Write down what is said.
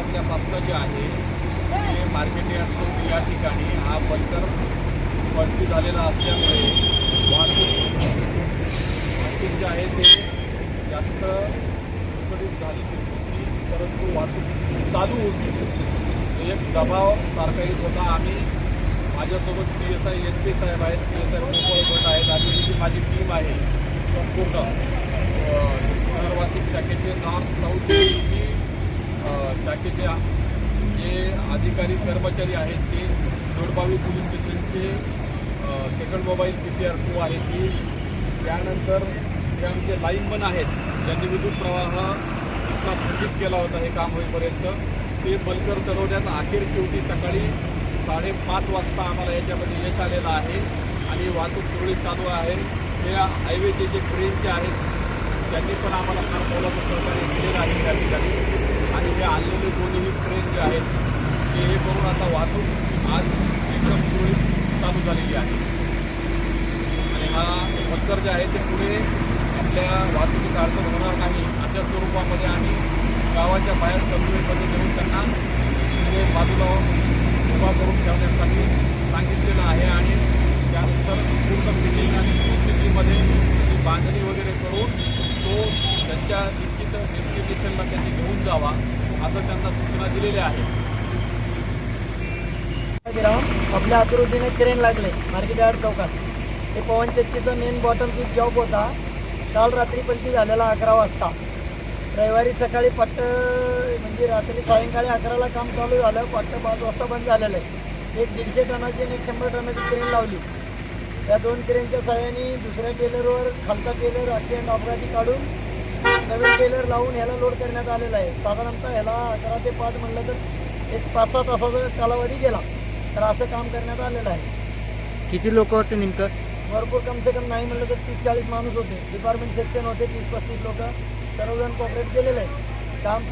वाजल्यापासून जे आहे ते मार्केट यार्ड या ठिकाणी हा बंकर पलटी झालेला असल्यामुळे वाहतूक वाहतूक जे आहे ते जास्त विस्कळीत झाली होती. परंतु वाहतूक चालू होती. एक दबाव सारखाही होता. आम्ही माझ्यासोबत P S I S P साहेब आहेत. पी एस आय मोकळ गट आहेत. आणि जी माझी टीम आहे संपूर्ण. अ, शहर वाहतूक शाखेचे नॉर्थ साऊथ ईस्टची शाखेचे जे अधिकारी कर्मचारी आहेत ते जोडबावी पोलीस स्टेशनचे second mobile P C R two आहे ती. त्यानंतर जे आमचे लाईनमन आहेत ज्यांनी विद्युत प्रवाह इतका खंडित केला होता हे काम होईपर्यंत ते बलकर चढवण्यात अखेर शेवटी सकाळी साडेपाच वाजता आम्हाला याच्यामध्ये यश आलेलं आहे. आणि वाहतूक सुरळीत चालू आहे. हे हायवेचे जे ट्रेनचे आहेत त्यांनी पण आम्हाला फार मोलाचं सहकार्य केलेलं आहे त्या ठिकाणी. आणि दोन्ही ट्रेन जे आहेत ते हे करून आता वाहतूक आज एकदम सुरळीत चालू झालेली आहे. आणि हा पत्तर जे आहे ते पुढे आपल्या वाहतुकीत अडचण होणार नाही. अशा स्वरूपामध्ये आम्ही गावाच्या बाहेर कन्वेमध्ये घेऊन त्यांना तिथे बाजूला उभा करून ठेवण्यासाठी सांगितलेलं आहे आणि त्यानंतर पूर्ण फिटिंग आणि स्थितीमध्ये ती बांधणी वगैरे करून तो त्यांच्या निश्चित डेस्टिनेशनला त्यांनी घेऊन जावा. असं त्यांना सूचना दिलेल्या आहेत. आपल्या आतुरतीने क्रेन लागले मार्केट चौकात. हे पवन चक्कीचा मेन बॉटम पीक जॉब होता. काल रात्रीपल्ली झालेला अकरा वाजता. रविवारी सकाळी पट्ट म्हणजे रात्री सायंकाळी अकराला काम चालू झालं पट्ट पाच वाजता बंद झालेलं आहे. एक दीडशे टनाची आणि एक शंभर टनाची क्रेन लावली. त्या दोन क्रेनच्या साह्याने दुसऱ्या टेलरवर खालचा टेलर ॲक्सिडेंट अपघाती काढून नवीन टेलर लावून ह्याला लोड करण्यात आलेला आहे. साधारणतः ह्याला अकरा ते पाच म्हणलं तर एक पाच सहा तासाचा कालावधी गेला तर असं काम करण्यात आलेलं आहे. किती लोक होते नेमकं? भरपूर कम से कम नाही म्हणलं तर तीस चाळीस माणूस होते. डिपार्टमेंट सेक्शन होते तीस पस्तीस लोक. सर्वजण कॉपरेट केलेले आहे. काम